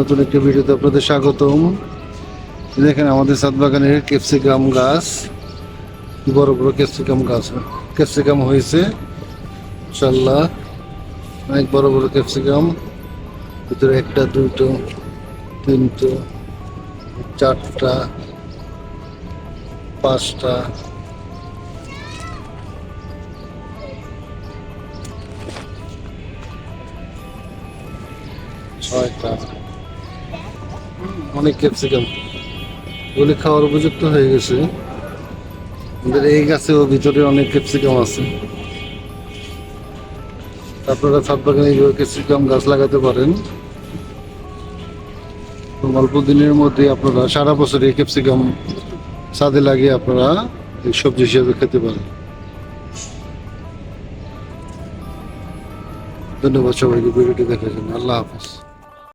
নতুন একটি ভিডিওতে আপনাদের স্বাগতম। দেখেন আমাদের সাত বাগানের ক্যাপসিকাম গাছ, বড় বড় ক্যাপসিকাম গাছ। ক্যাপসিকাম হয়েছে ইনশাল্লাহ অনেক বড় বড় ক্যাপসিকাম, ভিতরে একটা, দুটো, তিনটো, চারটা, পাঁচটা ছয়টা। অনেক ক্যাপসিকাম ওগুলি খাওয়ার উপযুক্ত হয়ে গেছে। আমাদের এই গাছেও ভিতরে অনেক ক্যাপসিকাম আছে। আপনারা ছাদ বাগানে এইভাবে ক্যাপসিকাম গাছ লাগাতে পারেন। অল্প দিনের মধ্যে আপনারা সারা বছর এই ক্যাপসিকাম ছাদে লাগিয়ে আপনারা এই সবজি হিসেবে খেতে পারেন। ধন্যবাদ সবাইকে, ভিডিওটি দেখার জন্য। আল্লাহ হাফিজ।